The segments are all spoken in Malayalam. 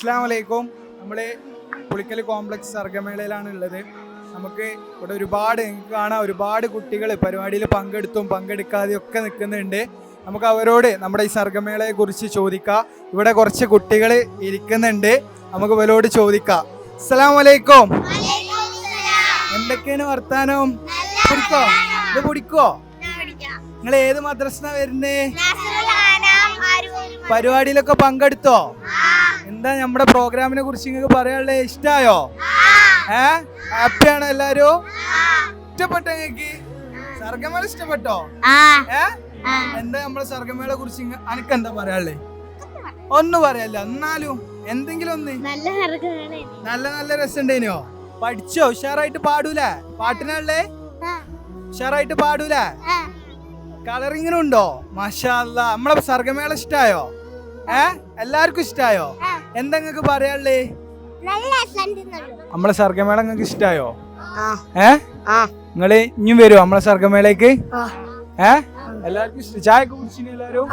അസ്സാം വലൈക്കും നമ്മൾ പുളിക്കൽ കോംപ്ലക്സ് സർഗമേളയിലാണ് ഉള്ളത്. നമുക്ക് ഇവിടെ ഒരുപാട് നിങ്ങൾക്ക് കാണാം. ഒരുപാട് കുട്ടികൾ പരിപാടിയിൽ പങ്കെടുത്തും പങ്കെടുക്കാതെയും ഒക്കെ നിൽക്കുന്നുണ്ട്. നമുക്ക് അവരോട് നമ്മുടെ ഈ സർഗമേളയെ കുറിച്ച് ചോദിക്കാം. ഇവിടെ കുറച്ച് കുട്ടികൾ ഇരിക്കുന്നുണ്ട്. നമുക്ക് ഇവരോട് ചോദിക്കാം. അസ്സാം വലൈക്കും എന്തൊക്കെയാണ് വർത്താനം? പിടിക്കോ? ഇത് പിടിക്കോ? നിങ്ങൾ ഏത് മദ്രസ വരുന്നേ? പരിപാടിയിലൊക്കെ പങ്കെടുത്തോ? എന്താ നമ്മുടെ പ്രോഗ്രാമിനെ കുറിച്ച് നിങ്ങൾക്ക് പറയാനുള്ള ഇഷ്ടായോ? ഏ? ഹാപ്പിയാണ് എല്ലാരും? ഇഷ്ടപ്പെട്ടോ നിങ്ങൾക്ക് സർഗമേള ഇഷ്ടപ്പെട്ടോ? ഏ? എന്താ നമ്മുടെ സർഗമേളെ കുറിച്ച് അനക്ക് എന്താ പറയാനുള്ളത് ഒന്നും പറയല്ല എന്നാലും എന്തെങ്കിലും ഒന്ന് നല്ല നല്ല രസമുണ്ടേനോ? പഠിച്ചോ? ഉഷാറായിട്ട് പാടൂലേ? പാട്ടിനല്ലേ ഉഷാറായിട്ട് പാടൂലേ? കളറിങ്ങിനും ഉണ്ടോ മാഷാ അല്ലാ. നമ്മളെ സർഗമേള ഇഷ്ടായോ? ഏ? എല്ലാവർക്കും ഇഷ്ടായോ? എന്താ നിങ്ങക്ക് പറയാനുള്ളേ? നമ്മളെ സർഗമേള നിങ്ങക്ക് ഇഷ്ടായോ? ആ. ഏ? ആ. നിങ്ങൾ ഇനിയും വരുമോ നമ്മളെ സർഗമേളയ്ക്ക്? ആ. ഏ? എല്ലാവർക്കും ഇഷ്ടം. ചായ കുടിച്ചിന് എല്ലാരും.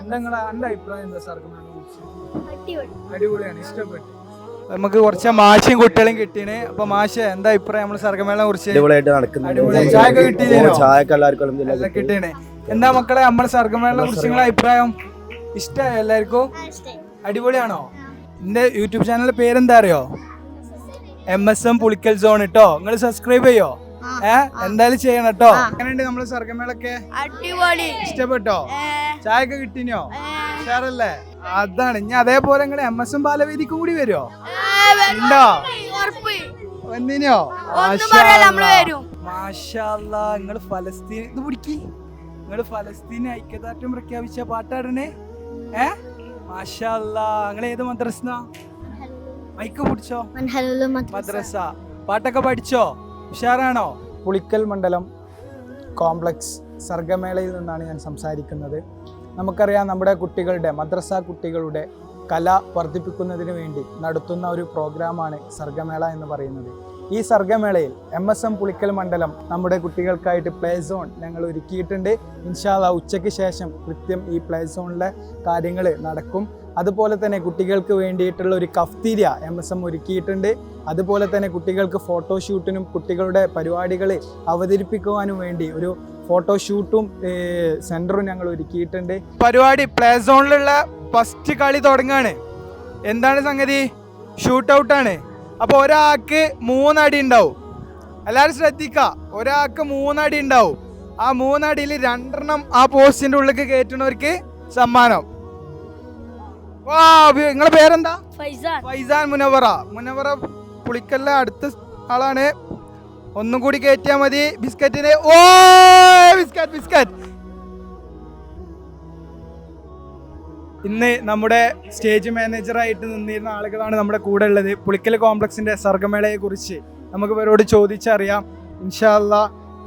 എന്താ നിങ്ങളെ എന്റെ അഭിപ്രായം? എന്താ സർഗമേള അടിപൊളിയാണ് ഇഷ്ടപ്പെട്ടു. നമുക്ക് കുറച്ച് മാഷയും കുട്ടികളും കിട്ടീന്. അപ്പൊ മാഷ എന്താ അഭിപ്രായം നമ്മൾ സർഗമേളയെ കുറിച്ച്? അടിപൊളിയായിട്ട് നടക്കുന്നുണ്ട്? എല്ലാവർക്കും കിട്ടീനെ. എന്താ മക്കളെ നമ്മളെ സർഗമേളയെ കുറിച്ച് നിങ്ങളെ അഭിപ്രായം? ഇഷ്ടമായോ എല്ലാവർക്കും? അടിപൊളിയാണോ? എന്റെ യൂട്യൂബ് ചാനലിന്റെ പേരെന്താ അറിയോ? M S M Pulikkal zone കേട്ടോ നിങ്ങൾ സബ്സ്ക്രൈബ് ചെയ്യോ? ഏ? എന്തായാലും ചെയ്യണം കേട്ടോ എങ്ങനെയുണ്ട് നമ്മളെ സർഗമേളൊക്കെ? അടിപൊളി. ഇഷ്ടപ്പെട്ടോ? ഒക്കെ കിട്ടിനോ? ഉഷാറല്ലേ? അതാണ്. ഇനി അതേപോലെ നിങ്ങൾ എം എസ് എം ബാലവേദിക്കും കൂടി വരുമോ ഉണ്ടോ? വന്നിനോ? മാഷാല്ല നിങ്ങൾ ഫലസ്തീൻ ഇത് പിടിക്കി. നിങ്ങൾ ഫലസ്തീൻ ഐക്യദാർഢ്യം പ്രഖ്യാപിച്ച പാട്ടാടണേ ഏ? ഏത് മദ്രസ മൈക്ക് പിടിച്ചോ. മദ്രസ. പാട്ടൊക്കെ പഠിച്ചോ? ഉഷാറാണോ? പുളിക്കൽ മണ്ഡലം കോംപ്ലക്സ് സർഗമേളയിൽ നിന്നാണ് ഞാൻ സംസാരിക്കുന്നത്. നമുക്കറിയാം നമ്മുടെ കുട്ടികളുടെ മദ്രസ കുട്ടികളുടെ കല വർദ്ധിപ്പിക്കുന്നതിന് വേണ്ടി നടത്തുന്ന ഒരു പ്രോഗ്രാമാണ് സർഗമേള എന്ന് പറയുന്നത്. ഈ സർഗമേളയിൽ എം എസ് എം പുളിക്കൽ മണ്ഡലം നമ്മുടെ കുട്ടികൾക്കായിട്ട് പ്ലേ സോൺ ഞങ്ങൾ ഒരുക്കിയിട്ടുണ്ട്. ഇൻഷാല്ല ഉച്ചയ്ക്ക് ശേഷം കൃത്യം ഈ പ്ലേ സോണിലെ കാര്യങ്ങൾ നടക്കും. അതുപോലെ തന്നെ കുട്ടികൾക്ക് വേണ്ടിയിട്ടുള്ള ഒരു കഫ്തീരിയ എം എസ് എം ഒരുക്കിയിട്ടുണ്ട്. അതുപോലെ തന്നെ കുട്ടികൾക്ക് ഫോട്ടോഷൂട്ടിനും കുട്ടികളുടെ പരിപാടികൾ അവതരിപ്പിക്കുവാനും വേണ്ടി ഒരു ഫോട്ടോഷൂട്ടും സെന്ററും ഞങ്ങൾ ഒരുക്കിയിട്ടുണ്ട്. പരിപാടി പ്ലേ സോണിലുള്ള ഫസ്റ്റ് കളി തുടങ്ങുകയാണ് എന്താണ് സംഗതി? ഷൂട്ട് ഔട്ടാണ് അപ്പോൾ ഒരാൾക്ക് മൂന്നടി ഉണ്ടാവും. എല്ലാവരും ശ്രദ്ധിക്കുക. ഒരാൾക്ക് മൂന്നടി ഉണ്ടാവും. ആ മൂന്നടിയിൽ രണ്ടെണ്ണം ആ പോസ്റ്റിന്റെ ഉള്ളിൽ കയറ്റുന്നവർക്ക് സമ്മാനം. വാ നിങ്ങളെ പേരെന്താ? ഫൈസാൻ. ഫൈസാൻ മുനവറ. മുനവറ പുളിക്കല്ല അടുത്ത ആളാണ്. ഒന്നും കൂടി കയറ്റിയാൽ മതി. ബിസ്ക്കറ്റിന്. ഓ ബിസ്ക്കറ്റ് ബിസ്ക്കറ്റ്. ഇന്ന് നമ്മുടെ സ്റ്റേജ് മാനേജറായിട്ട് നിന്നിരുന്ന ആളുകളാണ് നമ്മുടെ കൂടെ ഉള്ളത്. പുളിക്കൽ കോംപ്ലക്സിന്റെ സർഗമേളയെ കുറിച്ച് നമുക്ക് ഇവരോട് ചോദിച്ചറിയാം. ഇൻഷാല്ല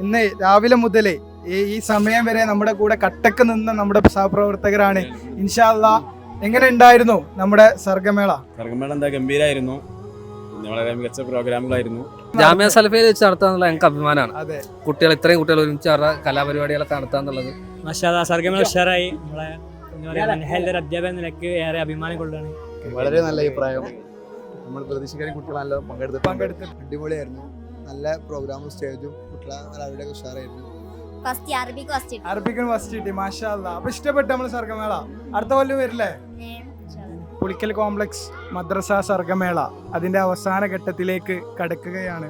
ഇന്ന് രാവിലെ മുതൽ ഈ സമയം വരെ നമ്മുടെ കൂടെ കട്ടക്ക് നിന്ന നമ്മുടെ സഹപ്രവർത്തകരാണ്. ഇൻഷാല്ല എങ്ങനെ ഉണ്ടായിരുന്നു നമ്മുടെ സർഗമേള? സർഗമേള എന്താ ഗംഭീരായിരുന്നു. വളരെ മികച്ച പ്രോഗ്രാമുകളായിരുന്നു. ജാമ്യ സലഫയിൽ വെച്ച് നടത്താന്നുള്ള ഞങ്ങൾക്ക് അഭിമാനമാണ്. അതെ. കുട്ടികൾ ഇത്രയും കുട്ടികൾ ഒരുമിച്ച് അവരുടെ കലാപരിപാടികളൊക്കെ നടത്താന്നുള്ളത് സർഗമേള സർഗമ ഉഷാറായി. നമ്മളെ ഒരു നിലയ്ക്ക് ഏറെ അഭിമാനം കൊള്ളാണ് വളരെ നല്ല അഭിപ്രായം. നമ്മൾ പ്രതീക്ഷിക്കാൻ കുട്ടികളല്ലോ നല്ല പങ്കെടുത്ത് പങ്കെടുത്ത് അടിപൊളിയായിരുന്നു. നല്ല പ്രോഗ്രാമും സ്റ്റേജും കുട്ടികളെ ഉഷാറായിരുന്നു. അറബിക്കും ഫസ്റ്റ് കിട്ടി. മാഷാ. അപ്പൊ ഇഷ്ടപ്പെട്ടു നമ്മൾ സർഗമേള? അടുത്ത കൊല്ലം വരില്ലേ? പുളിക്കൽ കോംപ്ലക്സ് മദ്രസ സർഗമേള അതിന്റെ അവസാന ഘട്ടത്തിലേക്ക് കടക്കുകയാണ്.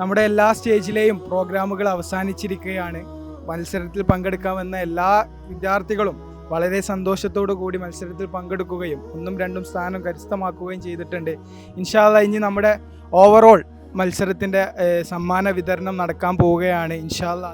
നമ്മുടെ എല്ലാ സ്റ്റേജിലെയും പ്രോഗ്രാമുകൾ അവസാനിച്ചിരിക്കുകയാണ്. മത്സരത്തിൽ പങ്കെടുക്കാമെന്ന എല്ലാ വിദ്യാർത്ഥികളും വളരെ സന്തോഷത്തോടു കൂടി മത്സരത്തിൽ പങ്കെടുക്കുകയും ഒന്നും രണ്ടും സ്ഥാനം കരസ്ഥമാക്കുകയും ചെയ്തിട്ടുണ്ട്. ഇൻഷാല്ല ഇനി നമ്മുടെ ഓവറോൾ മത്സരത്തിന്റെ സമ്മാന വിതരണം നടക്കാൻ പോവുകയാണ്. ഇൻഷാല്ല